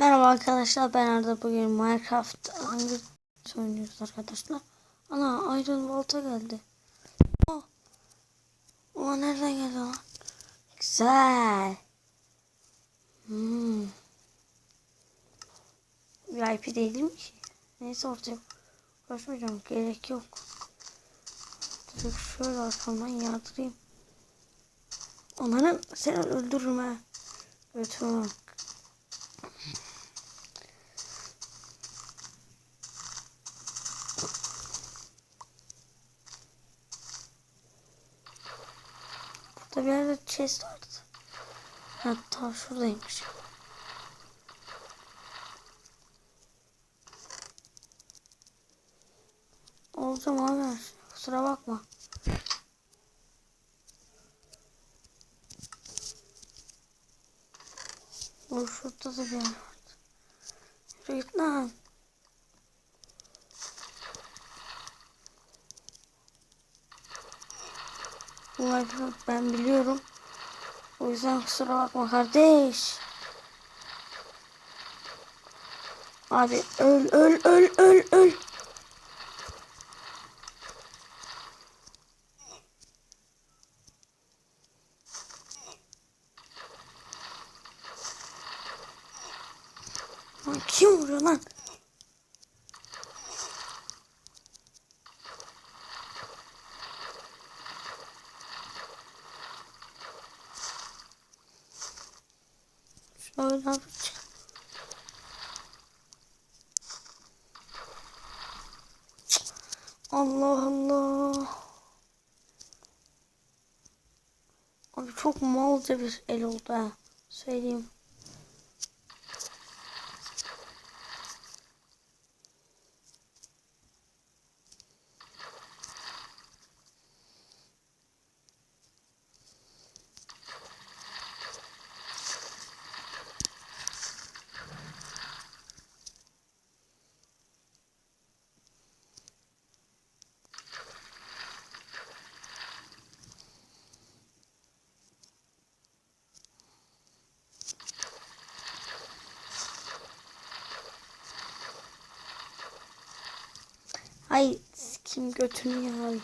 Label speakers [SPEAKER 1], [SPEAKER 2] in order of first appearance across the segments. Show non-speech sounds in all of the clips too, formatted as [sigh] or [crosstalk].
[SPEAKER 1] Merhaba arkadaşlar ben Arda bugün Minecraft hangi oynuyoruz arkadaşlar. Ana Iron Volta geldi. Oh. O nereden geldi lan? Güzel. Hmm. VIP değil mi ki? Neyse ortaya koşmayacağım. Gerek yok. Direkt şöyle arkamdan yardırayım. Onların seni öldürürüm ha. Götürme bak. Burada bir yerde chest vardı. Hatta şuradaymış. Olacağım abi. Kusura bakma. O şurada da bir yer vardı. Yürü git. Bu Minecraft ben biliyorum. O yüzden kusura bakma kardeş. Abi öl öl öl öl öl. Lan kim vuruyor lan? Şöyle. Allah Allah. Abi çok malca bir el oldu ha. Söyleyeyim. Ay kim götünü ya.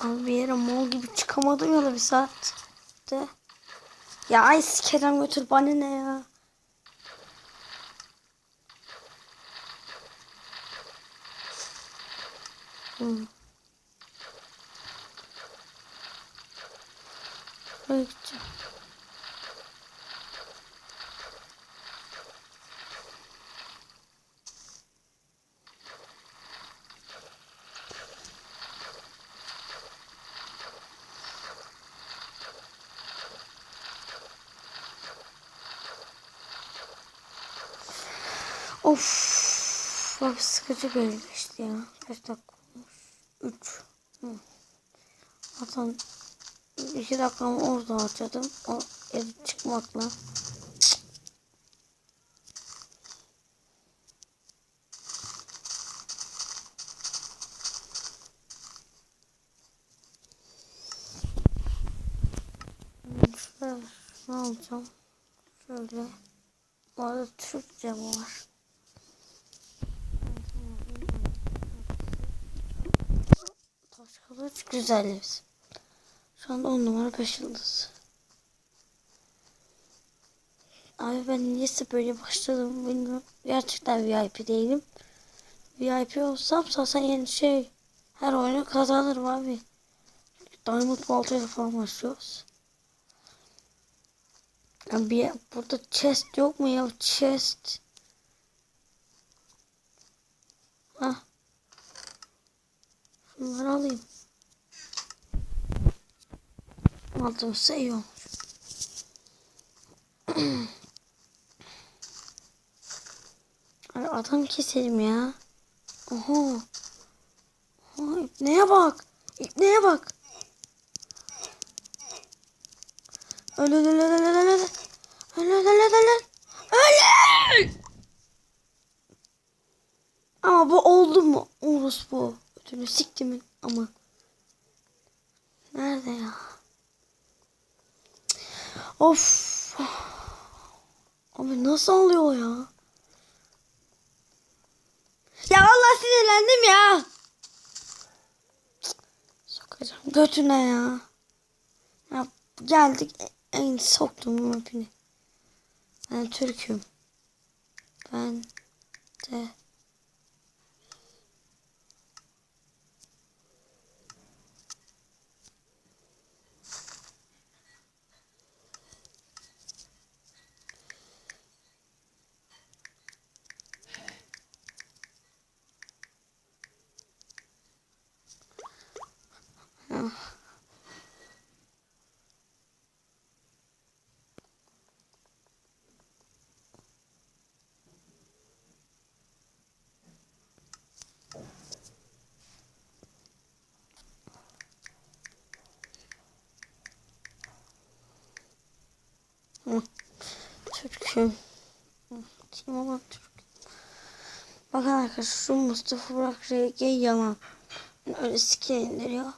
[SPEAKER 1] Abi bir yere mol gibi çıkamadım ya da bir saatte. Ya ay sikerem götür bana ne ya. Hmm. Şuraya gideceğim. Of. Abi sıkıcı bir işte ya. Kaç dakika olmuş? Üç. Hı. Zaten iki dakikamı orada harcadım. O ev çıkmakla. Şöyle ne alacağım? Şöyle. Bu arada Türkçe var? Taş kılıç güzeliz. Şu anda 10 numara 5 yıldız. Abi ben niyeyse böyle başladım bilmiyorum. Gerçekten VIP değilim. VIP olsam zaten yeni şey her oyunu kazanırım abi. Diamond baltayla falan başlıyoruz. Ya bir burada chest yok mu ya chest? Aldım iyi olmuş. [clears throat] Ay adam keselim ya. Oho. Oho ipneye bak. İpneye bak. Öl öl öl öl öl öl öl. Öl öl öl öl öl. Öl. Ama bu oldu mu? Orus bu. Ötünü siktimin ama. Nerede ya? Of. Abi nasıl alıyor ya? Ya Allah sinirlendim ya. Sokacağım götüne ya. Ya geldik en soktum hepini. Ben Türk'üm. Ben de Türk'üm. Kim olan Türk? Bakın arkadaşlar şu Mustafa Burak RG yalan. Öyle skin indiriyor.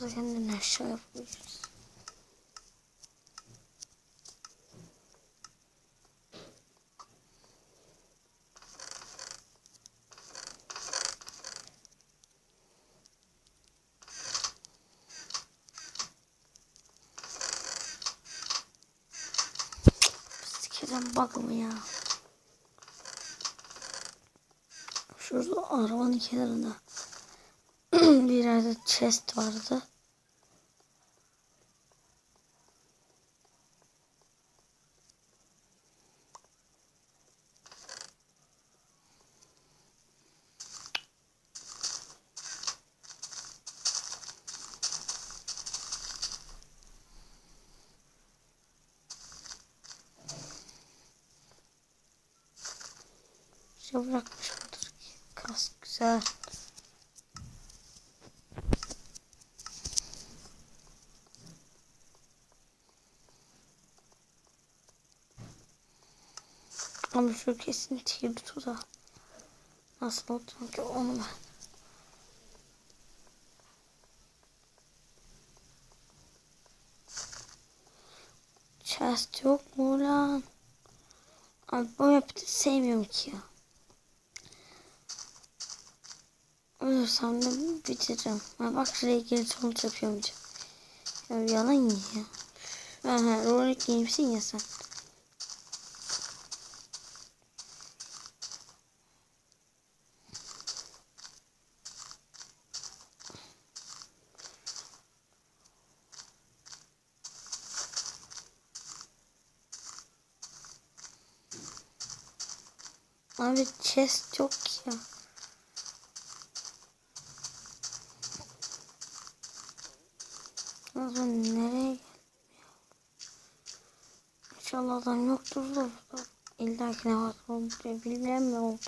[SPEAKER 1] Burada kendini aşağı yapabiliriz. Sikeceğim bakımı ya. Şurada arabanın kenarında [clears throat] bir yerde chest vardı. Şey bırakmış mıdır? Kas güzel. Ama şu kesin tirtu da. Nasıl oldu ki onu ben. Chest yok mu lan? Abi bu map'i sevmiyorum ki ya. Ölürsem de bitireceğim. Ha, bak şuraya geri sonuç yapıyorum. Ya yalan ya. Aha, Rorik Games'in ya sen. Abi chest yok ya. Zaman nereye geldim? İnşallah adam yoktur da burada. İlla ki ne var oldu bilmem ne.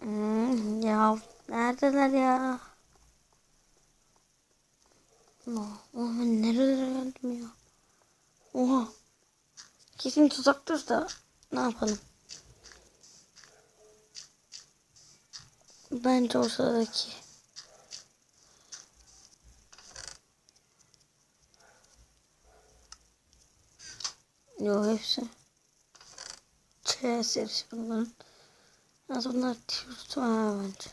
[SPEAKER 1] Hmm, ya neredeler ya? Oh, oh ben nerelere geldim ya? Oha. Kesin tuzaktır da ne yapalım? Bence ortadaki. Yo hepsi. Hepsi bunların. Az onlar tiyosu ha bence.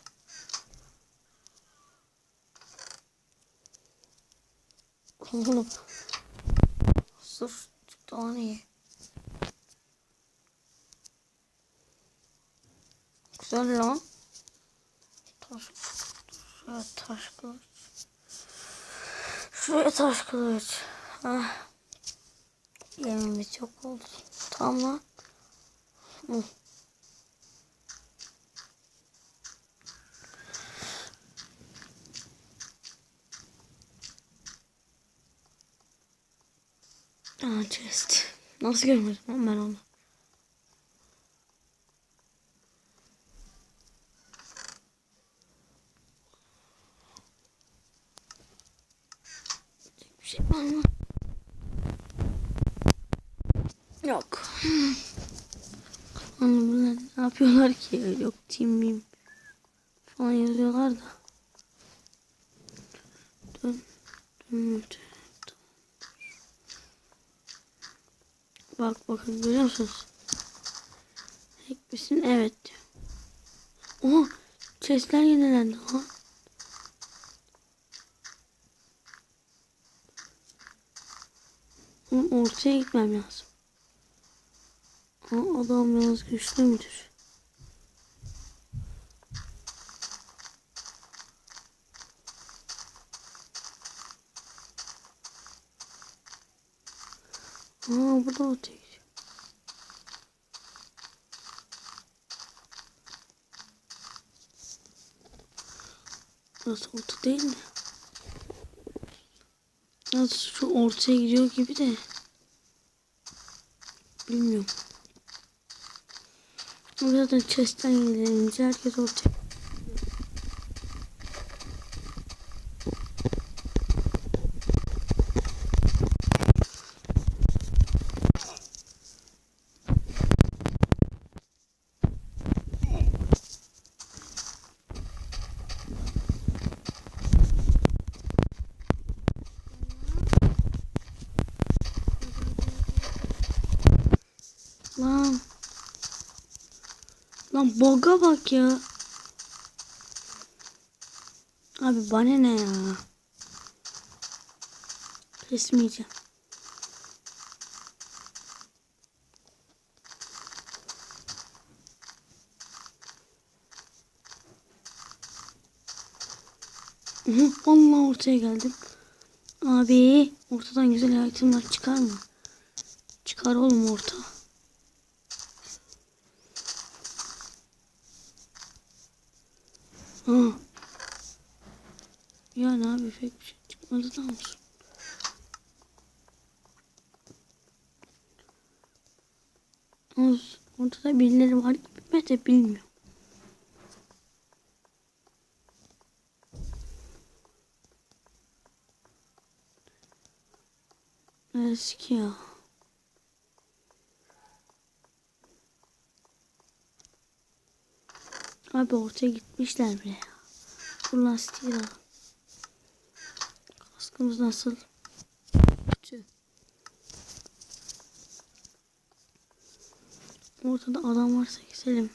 [SPEAKER 1] Oğlum. Sus. Daha iyi. Güzel lan. Taş. Şuraya taş kılıç. Şuraya taş. Ah. Yemeğimiz çok oldu. Tamam lan. Hı. Aa chest. Nasıl görmedim ben onu? Şey? Yok. Hani bunlar ne yapıyorlar ki? Yok team miyim? Falan yazıyorlar da. Dön. Dön. Dön. Bak bakın görüyor musunuz? Hack? Evet diyor. Oha chestler yenilendi ha. Ortaya gitmem lazım. Aa, adam yalnız güçlü müdür? Aa bu da ortaya gidiyor. Burası orta değil mi? Nasıl şu ortaya gidiyor gibi de. Bilmiyorum. Zaten chest'ten yenilenince herkes ortaya. Lan. Lan boga bak ya. Abi bana ne ya? Kesmeyeceğim. Hı, Vallahi ortaya geldim. Abi ortadan güzel itemler çıkar mı? Çıkar oğlum orta. Ha. Yani abi pek bir şey çıkmadı da olsun. Olsun. Ortada birileri var gibi ben de bilmiyorum. Eski ya. Abi ortaya gitmişler bile ya. Bu lastiği de. Kaskımız nasıl? Kötü. Ortada adam varsa keselim.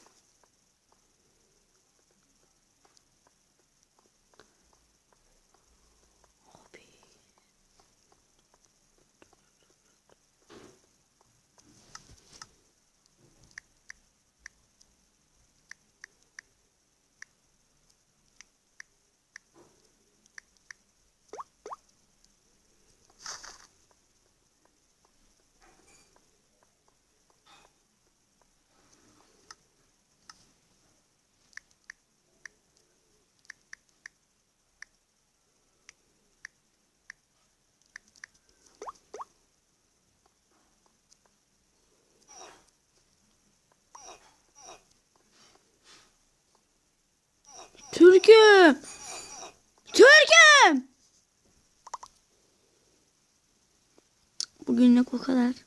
[SPEAKER 1] that.